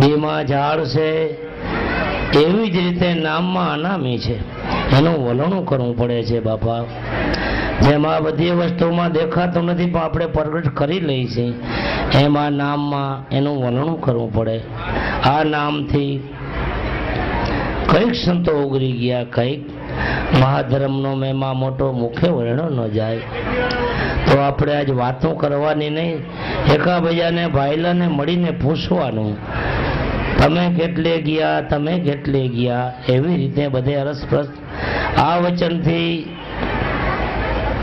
બેમાં ઝાડ છે. એવી જ રીતે નામમાં અનામી છે. એનું વલણું કરવું પડે છે બાપા. જેમાં બધી વસ્તુમાં દેખાતું નથી, પણ આપણે પ્રગટ કરી લઈએ છીએ. એમાં નામમાં એનું વલણું કરવું પડે. આ નામથી કંઈક સંતો ઉગરી ગયા, કંઈક મહાધર્મનો મેમાં મોટો મુખ્ય વર્ણો ન જાય. તો આપણે આજ વાતો કરવાની નહીં. એકાબીજાને ભાઈલાને મળીને પૂછવાનું, તમે કેટલે ગયા, તમે કેટલે ગયા? એવી રીતે બધે અરસપ્રસ. આ વચનથી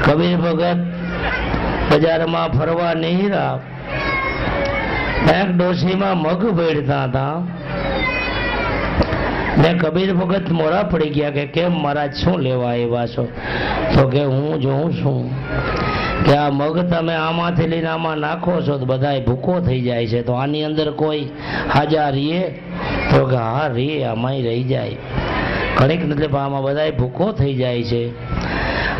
કબીર ભગત બજારમાં ફરવા નીકળ્યા એક ડોશીમાં મગ ભેડતા હતા. ને કબીર ભગત મોરા પડી ગયા કે, કેમ મારા, શું લેવા આવ્યા છો? તો કે, હું જોઉં છું. કે આ મગ તમે આમાંથી લઈને આમાં નાખો છો તો બધાય ભૂકો થઈ જાય છે. તો આની અંદર કોઈ હાજા રીએ તો કે હા રીએ આમાં રહી જાય. ઘણીક એટલે આમાં બધા ભૂકો થઈ જાય છે.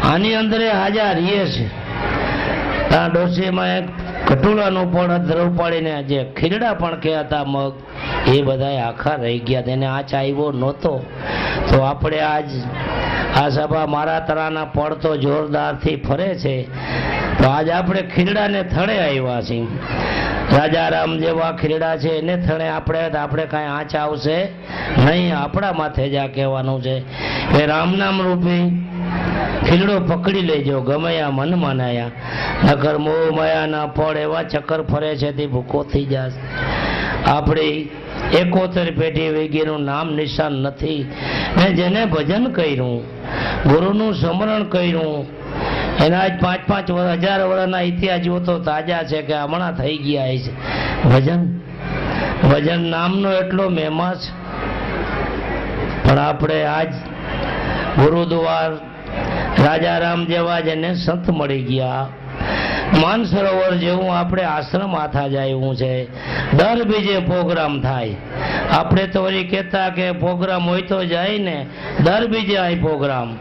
આની અંદર હાજા રીએ છે. આ ડોસીમાં એક કટુલાનું પણ દ્રવ પાડીને જે ખીરડા પણ કહેતા મગ, એ બધા આખા રહી ગયા. તેને આંચ આવ્યો નહોતો. તો આપણે આજ આ સભા મારા તરાના પડ તો જોરદારથી ફરે છે. તો આજ આપણે ખીરડાને થળે આવ્યા છીએ. રાજારામ જેવા ખીરડા છે, એને થળે આપણે આપણે કાંઈ આંચ આવશે નહીં, આપણા માથે જ આ કહેવાનું છે. એ રામનામ રૂપી ખીલડો પકડી લેજો ગમયા મન મનાયા. નકર મોહ માયાના ફળ એવા ચક્કર ફરે છે, તે ભૂકો થઈ જશે. આપણી એકોતેર પેઢી વૈગીનું નામ નિશાન નથી. ને જેને ભજન કર્યું, ગુરુનું સ્મરણ કર્યું, એના જ પાંચ પાંચ હજાર વર્ષના ઇતિહાસ જુઓ તો તાજા છે કે હમણાં થઈ ગયા છે ભજન? ભજન નામનો એટલો મહેમા છે. પણ આપણે આજ ગુરુદ્વાર રાજારામ જેવા જેને સંત મળી ગયા. માનસરોવર જેવું આપણે આશ્રમ આથા જાય એવું છે. દર બીજે પ્રોગ્રામ થાય. આપણે તો વળી કહેતા કે પ્રોગ્રામ હોય તો જાય ને, દર બીજે આય પ્રોગ્રામ.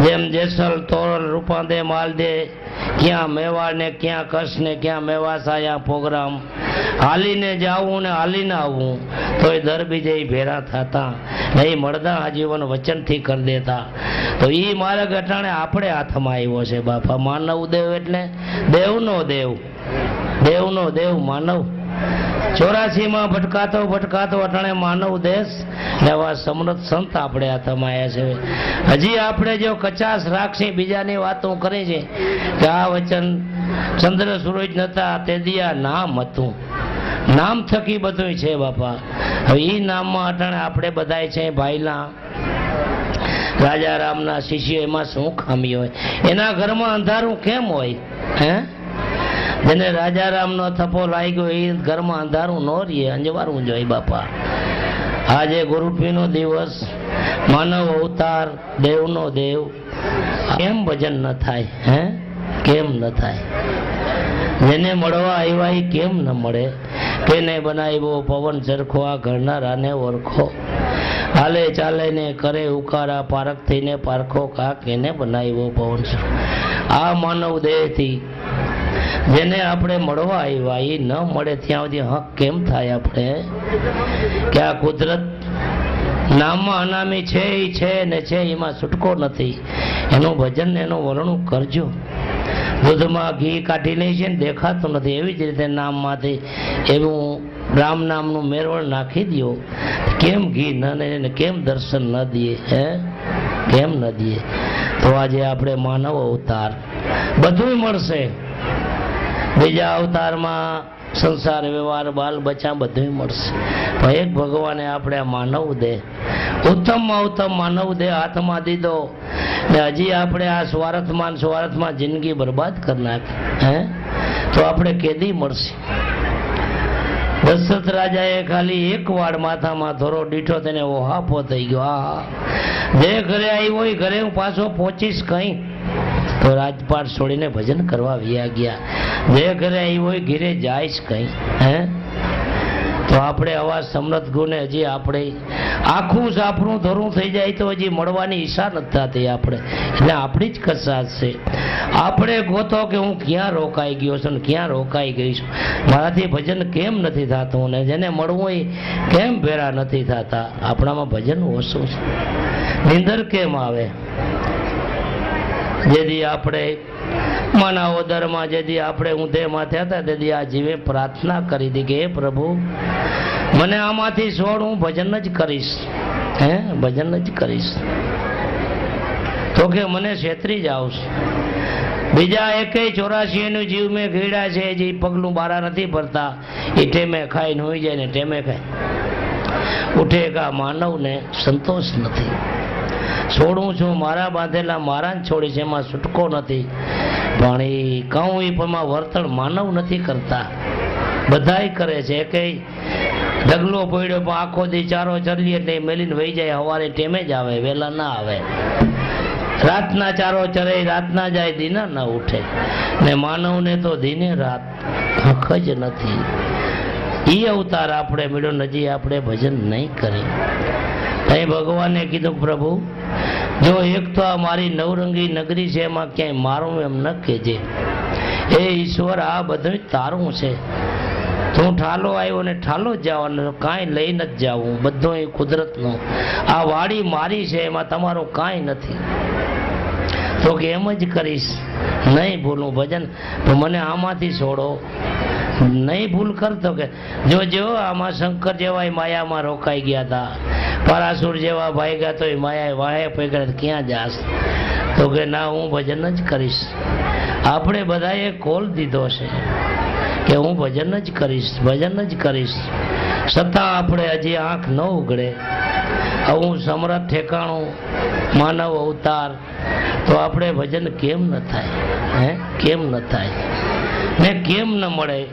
જેમ જેસલ તોરલ રૂપાદે માલદે ક્યાં મેવાડ ને ક્યાં કચ્છ ને ક્યાં મેવાસાયા પ્રોગ્રામ? હાલીને જાવું ને હાલીને આવવું તોય દર બીજે ભેરા થતા. નહીં મળદા આજીવન વચનથી કરી દેતા. તો એ માર્ગ અટાણે આપણે હાથમાં આવ્યો છે બાપા. માનવ દેવ એટલે દેવનો દેવ. દેવનો દેવ માનવ. ચોરાસી માં ભટકાતો ભટકાતો અટાણે માનવ દેશ. એવા સમૃદ્ધ સંત આપણે હાથમાં છે. હજી આપણે જો કચાસ રાખશી, બીજાની વાતો કરે છે, કે આ વચન ચંદ્ર સૂરજ નતા, તે દિયા નામ હતું. નામ થકી બધું છે બાપા. હવે એ નામમાં અટાણે આપણે બધાય છે ભાઈલા રાજા રામના શિષ્યો, એમાં શું ખામી હોય? એના ઘરમાં અંધારું કેમ હોય? હે? જેને રાજા રામનો થપ્પો લાગ્યો એ ઘરમાં અંધારું ન રહીએ, અંજવારું જોઈએ બાપા. આજે ગુરુપીનો દિવસ, માનવ અવતાર, દેવનો દેવ. કેમ ભજન ન થાય, હે? કેમ ન થાય? જેને મળવા આવ્યા એ કેમ ન મળે? કેને બનાવ્યો પવન સરખો, આ ઘરનારાને ઓળખો હાલે ચાલે ને કરે ઉકારા પારખ થઈને પારખો કાક એને બનાવ્યો પવન આ માનવ દેહથી જેને આપણે મળવા આવ્યા, એ ન મળે ત્યાં સુધી હક કેમ થાય આપણે? કે આ કુદરત નામમાં અનામી છે, એ છે ને છે, એમાં છૂટકો નથી. એનું ભજન એનું વર્ણું કરજો. દૂધમાં ઘી કાઢી લે છે ને દેખાતું નથી. એવી જ રીતે નામમાંથી એવું રામ નામનું મેળવણ નાખી દો. કેમ ઘી ન ને ને કેમ દર્શન ન દઈએ, હે? કેમ ન દઈએ? તો આજે આપણે માનવ અવતાર. બધું મળશે. બીજા અવતારમાં સંસાર, વ્યવહાર, બાલ, બચ્ચા બધું મળશે. એક ભગવાને આપણે માનવ દેહ ઉત્તમમાં ઉત્તમ માનવ દેહ હાથમાં દીધો. ને હજી આપણે આ સ્વાર્થમાં સ્વાર્થમાં જિંદગી બરબાદ કરી નાખી. હે? તો આપણે કેદી મળશે? દશરથ રાજાએ ખાલી એક વાળ માથામાં થોડો દીઠો તેને ઓહાપો થઈ ગયો. આ જે ઘરે આવ્યો એ ઘરે હું પાછો પહોંચીશ કઈ? તો રાજપાટ છોડીને ભજન કરવા વ્યા ગયા. જે ઘરે આવી હોય ઘેરે જાય કઈ, હે? તો આપણે આવા સમરથ ગુને હજી આપણે આખું સાપનું ધરું થઈ જાય તો હજી મળવાની ઈચ્છા નથી થતી આપણે. એટલે આપણી જ કસાત છે. આપણે ગોતો કે હું ક્યાં રોકાઈ ગયો છું ને ક્યાં રોકાઈ ગઈ છું? મારાથી ભજન કેમ નથી થતું ને જેને મળવું એ કેમ ભેરા નથી થતા? આપણામાં ભજન ઓછું છે. નિંદર કેમ આવે? જેથી આપણે માનાઓદરમાં જેથી આપણે ઊંધેમાં થયા હતા તેથી આ જીવે પ્રાર્થના કરી હતી કે, હે પ્રભુ, મને આમાંથી છોડ હું ભજન જ કરીશ. હે, ભજન જ કરીશ. તો કે, મને છેતરી જ આવશે. બીજા એકેય ચોરાશી નું જીવ મેં ઘીડા છે, જે પગલું બારા નથી ભરતા. એ ટેમે ખાઈને હોઈ જાય ને ટેમે ખાય. માનવ માનવને સંતોષ નથી. છોડું છું, મારા બાંધેલા મારા જ છોડીશ એમાં છૂટકો નથી. પણ એ કહું, એ પણ વર્તન માનવ નથી કરતા. બધાય કરે છે કે ઢગલો પડ્યો, પણ આખો દી ચારો ચરલી એટલે મેલીને વહી જાય સવારે ટેમે જ આવે વહેલા ના આવે. રાતના ચારો ચરે, રાતના જાય, દીના ના ઉઠે. ને માનવને તો દિને રાત હક જ નથી. એ અવતાર આપણે મેળ્યો નજી આપણે ભજન નહીં કરી. ભગવાને કીધું પ્રભુ, જો એક તો આ મારી નવરંગી નગરી છે, એમાં ક્યાંય મારું એમ ન કહેજે. એ ઈશ્વર, આ બધું તારું છે. તું ઠાલો આવ્યો ને ઠાલો જ જવાનો કાંઈ લઈને જ જવું. બધું એ કુદરતનું. આ વાડી મારી છે, એમાં તમારું કાંઈ નથી. તો કે એમ જ કરીશ. નહીં ભૂલું ભજન. તો મને આમાંથી છોડો. નહીં ભૂલ કરતો કે, જો જો આમાં શંકર જેવાય માયામાં રોકાઈ ગયા હતા પરાસુર જેવા ભાઈ ગયા તો માયા વાહે પૈકડે ક્યાં જાસ તો કે ના, હું ભજન જ કરીશ. આપણે બધાએ કોલ દીધો છે કે હું ભજન જ કરીશ, ભજન જ કરીશ. છતાં આપણે હજી આંખ ન ઉગડે. આવું સમરથ ઠેકાણું માનવ અવતાર. તો આપણે ભજન કેમ ન થાય? હે? કેમ ન થાય? ને કેમ ન મળે?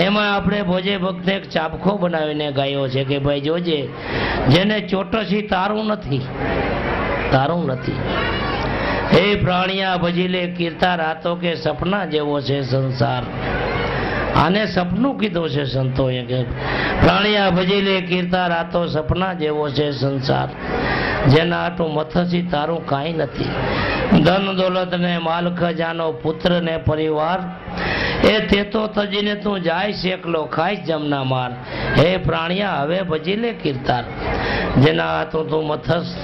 એમાં આપણે ભોજે ભક્તે એક ચાપખો બનાવીને ગાયો છે કે ભાઈ જોજે, જેને ચોટસી તારું નથી તારું નથી. હે પ્રાણિયા, ભજીલે કીર્તા રાતો કે સપના જેવો છે સંસાર. આને સપનું કીધું છે સંતોએ કે, પ્રાણિયા ભજી લે કીર્તા રાતો સપના જેવો છે સંસાર. જેના આટું મથસી તારું કાંઈ નથી. ધન દોલત ને માલ ખજાનો પુત્ર ને પરિવાર એ તે તો તજીને તું જાય શેકલો, ખાઈશ જમના માર હે પ્રાણિયા, હવે ભજી લે કીર્તાર. જેના હાથું તું મથસ,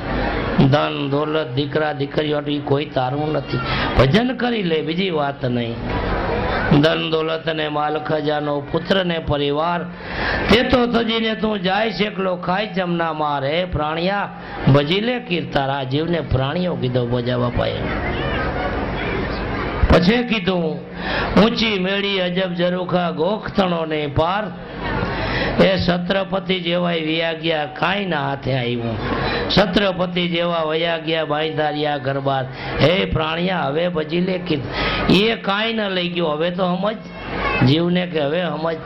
ધન, દોલત, દીકરા, દીકરીઓ કોઈ તારું નથી. ભજન કરી લે, બીજી વાત નહીં. ધન, દોલત ને માલ, ખજાનો, પુત્ર ને પરિવાર. તે તો તજીને તું જાય શેકલો ખાઈ જમના માર હે પ્રાણિયા, ભજી લે કીર્તાર. જીવને પ્રાણીઓ કીધો બજાવા બાપાએ પછી કીધું, ઊંચી મેળી અજબ જરૂખા ગોખતણો ને પાર. એ છત્રપતિ જેવા વ્યા ગયા કાંઈ ના હાથે આવ્યું. છત્રપતિ જેવા વયા ગયા બાંધારિયા ગરબાર હે પ્રાણિયા, હવે ભજી લે એ કાંઈ ન લઈ ગયો, હવે તો સમજ જીવને કે હવે સમજ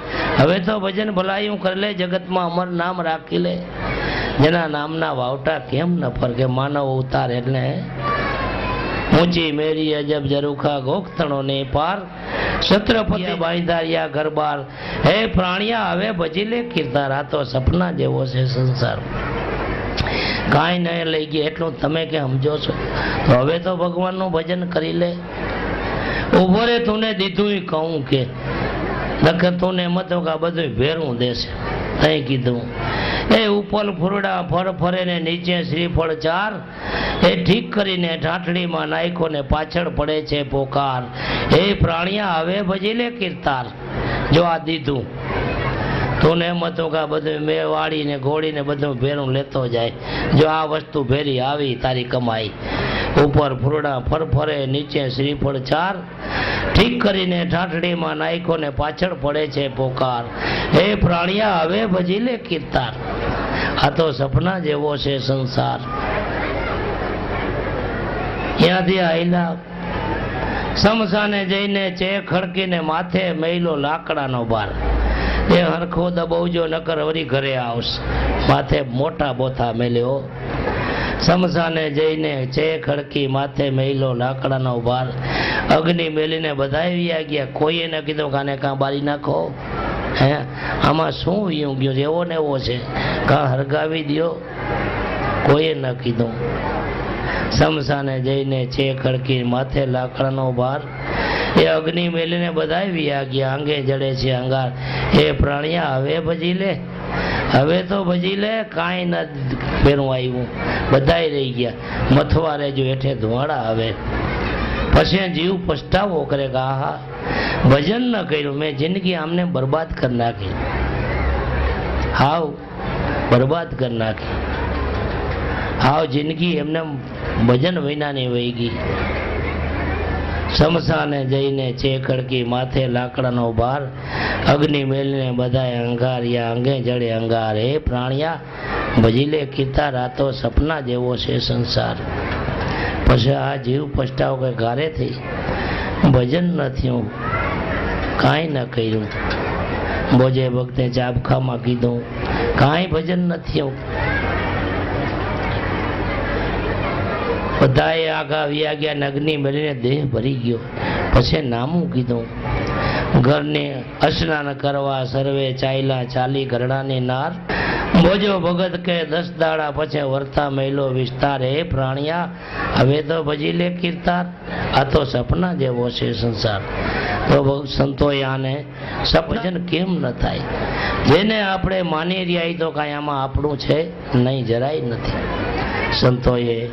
હવે તો ભજન ભલાયું કરી લે, જગતમાં અમર નામ રાખી લે. જેના નામના વાવટા કેમ ન ફરકે? માનવ અવતાર એટલે ઊંચી મેરી અજબ જરૂખા ગોખતણો ને પાર. છત્રપતિ બાંધારિયા ગરબાર હે પ્રાણિયા હવે ભજી લે કીર્તાર રાતો સપના જેવો છે સંસાર. કાંઈ નહીં લઈ ગયા એટલું તમે કે સમજો છો. તો હવે તો ભગવાનનું ભજન કરી લે. ઊભો રે તુને દીધું કહું કે નખર તુને મત કે બધું ભેરું દેશે. તઈ કીધું. એ ઉપર ફૂરડા ફર ફરે ને નીચે શ્રીફળ ચાર. એ ઠીક કરીને ઢાંઠડીમાં નાયકો ને પાછળ પડે છે પોકાર. એ પ્રાણિયા હવે ભજી લે કીર્તાર જો આ દીધું, તું એમ હતું કે બધું મેં વાળીને ઘોડીને બધું ભેરું લેતો જાય. જો આ વસ્તુ ભેરી આવી, તારી કમાઈ. ઉપર ફૂરડા ફરફરે, નીચે શ્રીફળ ચાર. ઠીક કરીને ઠાઠડીમાં નાખ્યો ને પાછળ પડે છે પોકાર. હે પ્રાણિયા, હવે ભજી લે કીર્તાર. આ તો સપના જેવો છે સંસાર. ત્યાંથી આયલા. સમસાને જઈને ચે ખડકીને માથે મેલો લાકડાનો બાર. એ હરખો દબાવજો નકર વરી ઘરે આવશે. માથે મોટા બોથા મેલ્યો. સમસાને જઈને ચે ખડકી માથે મેલો, લાકડાનો ભાર, અગ્નિ મેલીને બધા વ્યા ગયા. કોઈએ ન કીધું કાને કાં બારી નાખો? હે? આમાં શું વીયું ગયું? એવો ને એવો છે. કા હરગાવી દો કોઈએ ન કીધું. સમસાને જઈને છે ખડકી માથે લાકડાનો ભાર, એ અગ્નિ મેલીને બધાય વિયા ગયા. અંગે જડે છે અંગાર. એ પ્રાણિયા, હવે ભજી લે. હવે તો ભજી લે. કાંઈ ન ફેરું આવ્યું બધાય રહી ગયા. મથવારે જો હેઠે ધુવાડા આવે. પછી જીવ પછતાવો કરે કે આહા, ભજન ન કર્યું. મેં જિંદગી આમને બરબાદ કરી નાખી. હાવ બરબાદ કરી નાખી. હાવ જિંદગી એમને ભજન વિનાની વહી ગઈ. સમસાને જઈને છે ખડકી માથે લાકડાનો ભાર. અગ્નિ મેલીને બધાય અંગારિયા અંગે જડે અંગાર. હે પ્રાણિયા ભજી લે કીતા રાતો સપના જેવો છે સંસાર. પછી આ જીવ પછતાવો કે ઘારે થઈ ભજન ન થયું કાંઈ ન કર્યું. બોજે ભક્તે ચાબખામાં કીધું, કાંઈ ભજન ન થયું બધાએ આગા વ્યા ગયા, નગની મળીને દેહ ભરી ગયો. પછી નામું કીધું, ઘરને અસ્નાન કરવા, સર્વે ચાયલા ચાલી ઘરડાની નાર બોજો ભગત કે દસ દાડા પછી વર્તા મહિલો વિસ્તાર પ્રાણિયા. હવે તો ભજી લે કીર્તાર. આ તો સપના જેવો છે સંસાર. તો બહુ સંતો આને. સપજન કેમ ન થાય? જેને આપણે માની રહ્યા તો કાંઈ આમાં આપણું છે નહીં, જરાય નથી. સંતોએ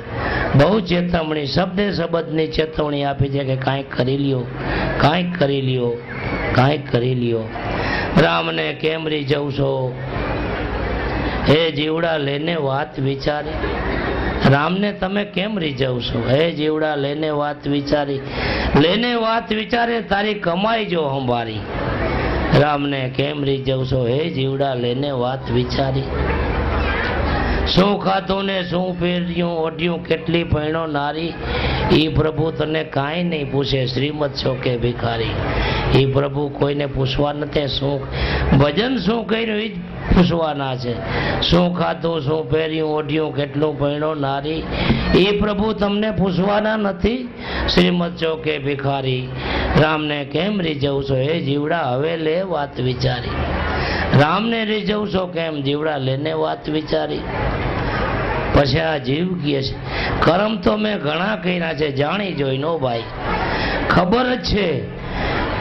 બહુ ચેતવણી, શબ્દે શબ્દની ચેતવણી આપી છે કે કાંઈક કરી લ્યો કાંઈક કરી લ્યો કાંઈક કરી લ્યો. રામને કેમ જવું છો હે જીવડા લઈને વાત વિચારી. રામને તમે કેમ રીઝવશો? હે જીવડા લઈને વાત વિચારી. લઈને વાત વિચારે, તારી કમાઈ જો હંભારી. રામને કેમ રીઝવશો? હે જીવડા લઈને વાત વિચારી. શું ખાધું ને શું પહેર્યું? ઓઢ્યું કેટલી પહેણો નારી? એ પ્રભુ તને કાંઈ નહીં પૂછે, શ્રીમદ છો ભિખારી. એ પ્રભુ કોઈને પૂછવા નથી શું? ભજન શું કર્યું? એ પૂછવાના છે. શું ખાધું, શું પહેર્યું, ઓઢ્યું, કેટલું પહેણો નારી? એ પ્રભુ તમને પૂછવાના નથી? શ્રીમદ ચોકે ભિખારી, રામને કેમ રીઝવશો? એ જીવડા હવે લે વાત વિચારી. રામને રીઝવશો કેમ? જીવડા લેને વાત વિચારી. પછી આ જીવ કહે છે, કરમ તો મેં ઘણા કર્યા છે, જાણી જોઈ નો ભાઈ. ખબર જ છે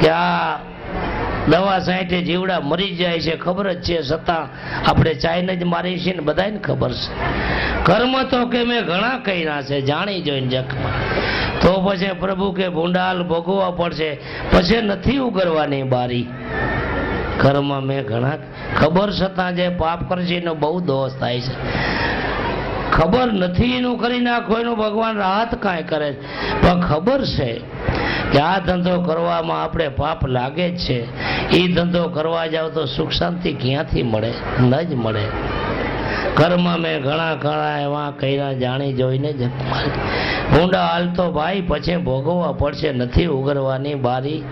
કે આ દવા સાંઠે જીવડા મરી જાય છે, ખબર જ છે છતાં આપણે ચાઈને જ મારી છીએ ને બધાને ખબર છે. કર્મ તો કે મેં ઘણા કર્યા છે, જાણી જોઈને જખમાં તો પછી પ્રભુ કે ભૂંડાલ ભોગવવા પડશે, પછી નથી ઉગરવાની બારી. કર્મ મેં ઘણા ખબર છતાં જે પાપ કરશે એનો બહુ દોષ થાય છે. ખબર નથી એનું કરી નાખો, એનું ભગવાન રાહત કાંઈ કરે પણ ખબર છે કે આ ધંધો કરવામાં આપણે પાપ લાગે જ છે. એ ધંધો કરવા જાવ તો સુખ શાંતિ ક્યાંથી મળે? ન જ મળે. કર્મ મેં ઘણા ઘણા એવા કર્યા, જાણી જોઈને જ ઊંડા હાલતો ભાઈ પછી ભોગવવા પડશે, નથી ઉગરવાની બારી.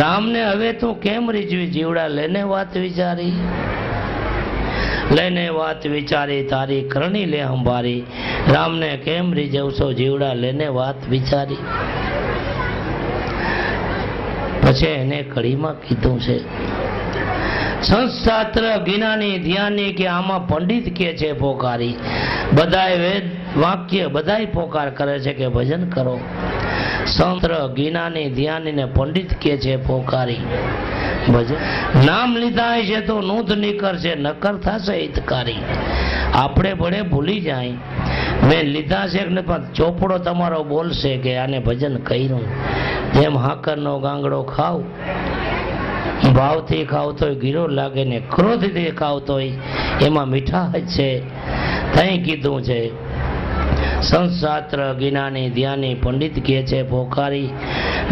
રામને હવે તું કેમ રીજવી? જીવડા લેને વાત વિચારી? લઈને વાત વિચારી, તારી કરણી લે અંબારી. રામને કેમ રીઝવશો જીવડા? લઈને વાત વિચારી. પછી એને કડીમાં કીધું છે સંશાસ્ત્ર જ્ઞાની ધ્યાની કે આમાં પંડિત કે છે પોકારી? બધાય વેદ વાક્ય બધાય પોકાર કરે છે કે ભજન કરો? સંત્ર જ્ઞાની ધ્યાની ને પંડિત કે છે પોકારી? નામ લીધા છે તો નૂત છે નકર થશે હિતકારી. આપણે ભલે ભૂલી જાય. મેં લીધા છે નહીં, પણ ચોપડો તમારો બોલશે કે આને ભજન કર્યું. જેમ હાકરનો ગાંગડો ખાવ ભાવથી ખાવ તોય ગીરો લાગે ને ક્રોધથી ખાવ તોય એમાં મીઠા છે. તઈ કીધું છે સંશાસ્ત્ર જ્ઞાની ધ્યાની પંડિત કહે છે, પોકારી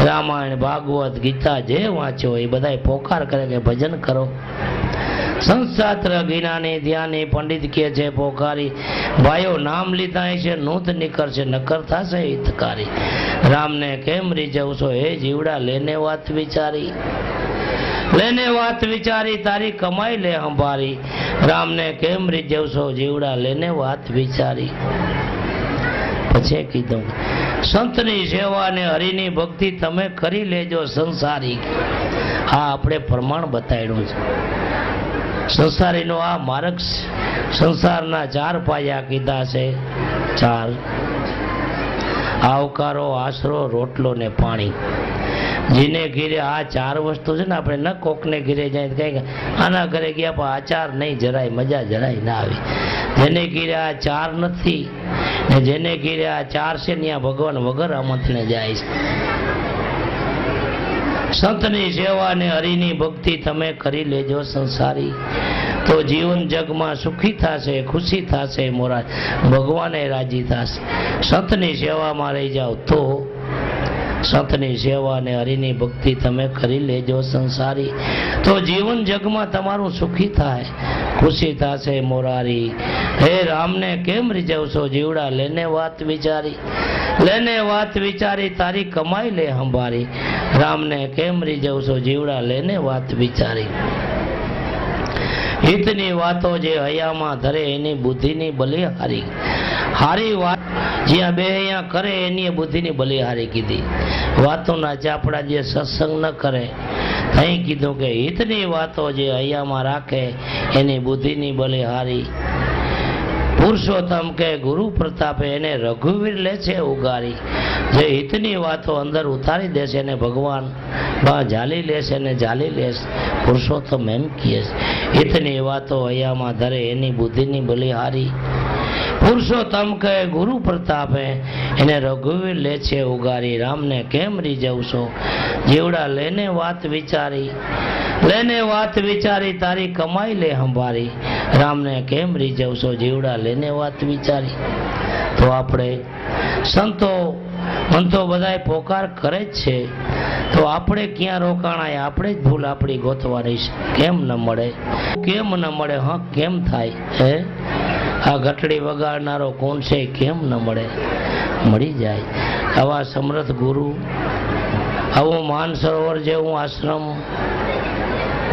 રામાયણ, ભાગવત, ગીતા જે વાંચ્યો એ બધાય પોકાર કરે કે ભજન કરો. સંશાસ્ત્ર જ્ઞાની ધ્યાની પંડિત કહે છે, પોકારી ભાઈઓ, નામ લીધા છે, નૂત નીકળશે નકર થશે હિતકારી. રામને કેમ રીઝવશો? હે જીવડા, લેને વાત વિચારી. લેને વાત વિચારી, તારી કમાઈ લે અંભારી રામને કેમ રીઝવશો? જીવડા, લેને વાત વિચારી. પછી કીધું, સંતની સેવા અને હરિની ભક્તિ તમે કરી લેજો સંસારી. આ આપણે પ્રમાણ બતાવ્યું છે. સંસારીનો આ માર્ગ સંસારના ચાર પાયા કીધા છે. ચાર આવકારો, આશરો, રોટલો ને પાણી. જેને ઘીરે આ ચાર વસ્તુ છે ને આપણે ન કોકને ઘીરે જાય કઈ આના ઘરે ગયા પણ આચાર નહીં જરાય, મજા જરાય ના આવી. જેને ઘેરે આ ચાર નથી ને જેને ઘીરે આ ચાર છે ને ભગવાન વગર આમંત્રણે જાય છે. સંતની સેવા ને હરિની ભક્તિ તમે કરી લેજો સંસારી. તો જીવન જગમાં સુખી થશે, ખુશી થશે મોરા, ભગવાને રાજી થશે. સંતની સેવામાં રહી જાઓ તો સંતની સેવા અને હરિની ભક્તિ તમે કરી લેજો સંસારી. તો જીવન જગમાં તમારું સુખી થાય, ખુશી થશે મોરારી. હે રામને કેમ રીઝવશો જીવડા? લેને વાત વિચારી. લેને વાત વિચારી, તારી કમાઈ લે હંભારી રામને કેમ રીઝવશો જીવડા? લેને વાત વિચારી. હિતની વાતો જે હયામાં ધરે એની બુદ્ધિની બલિહારી. હારી વાત જ્યાં બે અહીંયા કરે એની બુદ્ધિની બલિહારી કીધી. વાતોના ચાપડા જે સત્સંગ ન કરે અહીં કીધું કે હિતની વાતો જે અહીંયામાં રાખે, એની બુદ્ધિની બલિહારી. પુરુષોત્તમ કે ગુરુ પ્રતાપે એને રઘુવીર લે છે ઉગારી. જે હિતની વાતો અંદર ઉતારી દેશે ને ભગવાન, બા જાલી લેશે ને જાલી લેશે. પુરુષોત્તમ એમ કહે છે, હિતની વાતો અહીંયામાં ધરે એની બુદ્ધિની બલિહારી. પુરુષોત્તમ કહે, ગુરુ પ્રતાપે, એને રઘુવીર લે છે ઉગારી. રામને કેમ રીઝવશો? જીવડા, લેને વાત વિચારી. લેને વાત વિચારી, તારી કમાઈ લે હંભારી. રામને કેમ રીઝવશો? જીવડા, લેને વાત વિચારી. તો આપણે સંતો, મંતો બધાય પોકાર કરે જ છે. તો આપણે ક્યાં રોકાણાય? આપણે જ ભૂલ આપણી ગોતવાની છે. કેમ ન મળે? કેમ ન મળે? હા, કેમ થાય? હે? આ ઘટડી વગાડનારો કોણ છે? કેમ ન મળે? મળી જાય. આવા સમર્થ ગુરુ, આવું માન સરોવર જેવું આશ્રમ,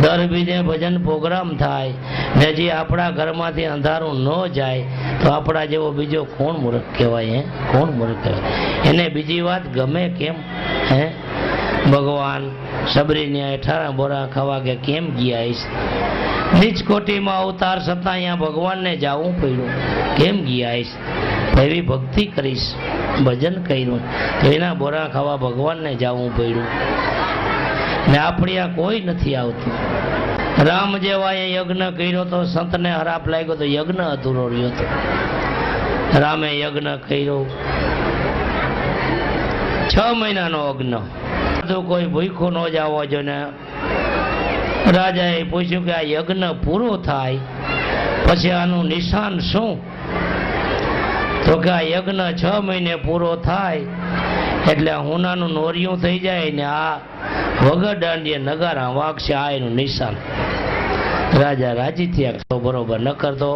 દર બીજે ભજન પ્રોગ્રામ થાય, ને જે આપણા ઘરમાંથી અંધારું ન જાય, તો આપણા જેવો બીજો કોણ મૂર્ખ કહેવાય, હે? કોણ મૂર્ખ કહેવાય? એને બીજી વાત ગમે કેમ? હે? ભગવાન સબરીને અઠારા બોરા ખાવા કે કેમ ગયા હશે નીચ કોટીમાં અવતાર છતાં અહીંયા ભગવાનને જાવું પડ્યું. કેમ ગયા હશે એવી ભક્તિ કરીશ, ભજન કર્યું. એના બોરા ખાવા ભગવાનને જાવું પડ્યું. ને આપણે આ કોઈ નથી આવતું. રામ જેવા એ યજ્ઞ કર્યો તો સંતને હરાપ લાગ્યો તો યજ્ઞ અધૂરો રહ્યો હતો. રામે યજ્ઞ કર્યો. છ મહિનાનો અગ્ન. તો કોઈ ભૂખું ન જવો જોઈએ ને રાજાએ પૂછ્યું કે આ યજ્ઞ પૂરો થાય, પછી આનું નિશાન શું? તો કે આ યજ્ઞ છ મહિને પૂરો થાય, એટલે હુનાનું નોરિયું થઈ જાય ને આ વગર દાંડીએ નગારા વાગશે, આ એનું નિશાન. રાજા રાજી થયા તો બરોબર ન કરતો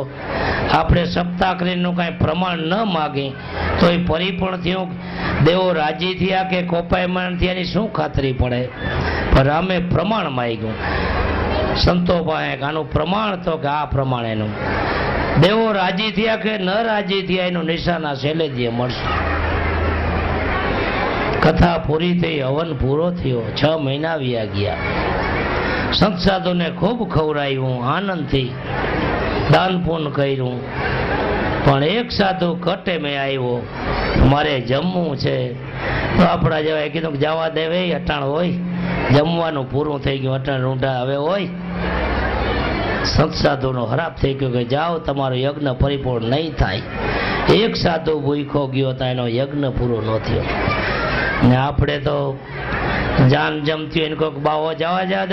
આપણે સપ્તાહ કરીનું કાંઈ પ્રમાણ ન માગી તો એ પરિપૂર્ણ થયું દેવો રાજી થયા કે કોપાયમાન થયા એની શું ખાતરી પડે? પણ રામે પ્રમાણ માગ્યું. સંતો પાસે આનું પ્રમાણ તો કે આ પ્રમાણેનું દેવો રાજી થયા કે ન રાજી થયા એનું નિશાના શૈલેજીએ મળશે. કથા પૂરી થઈ, હવન પૂરો થયો, છ મહિના વ્યા ગયા. સંત સાધુને ખૂબ ખવડાવ્યું, આનંદથી દાન પૂન કર્યું. પણ એક સાધુ કટે મેં આવ્યો. મારે જમવું છે. તો આપણા જેવા કીધું જવા દેવે અટાણ હોય. જમવાનું પૂરું થઈ ગયું, અટાણ રૂંઢા હવે હોય. સંત સાધુનો ખરાબ થઈ ગયો કે જાઓ, તમારો યજ્ઞ પરિપૂર્ણ નહીં થાય. એક સાધુ ભૂખો ગયો તો એનો યજ્ઞ પૂરો ન થયો. ને આપણે તો જાન જમતી હોય ને કોઈક બાવો જવા જવા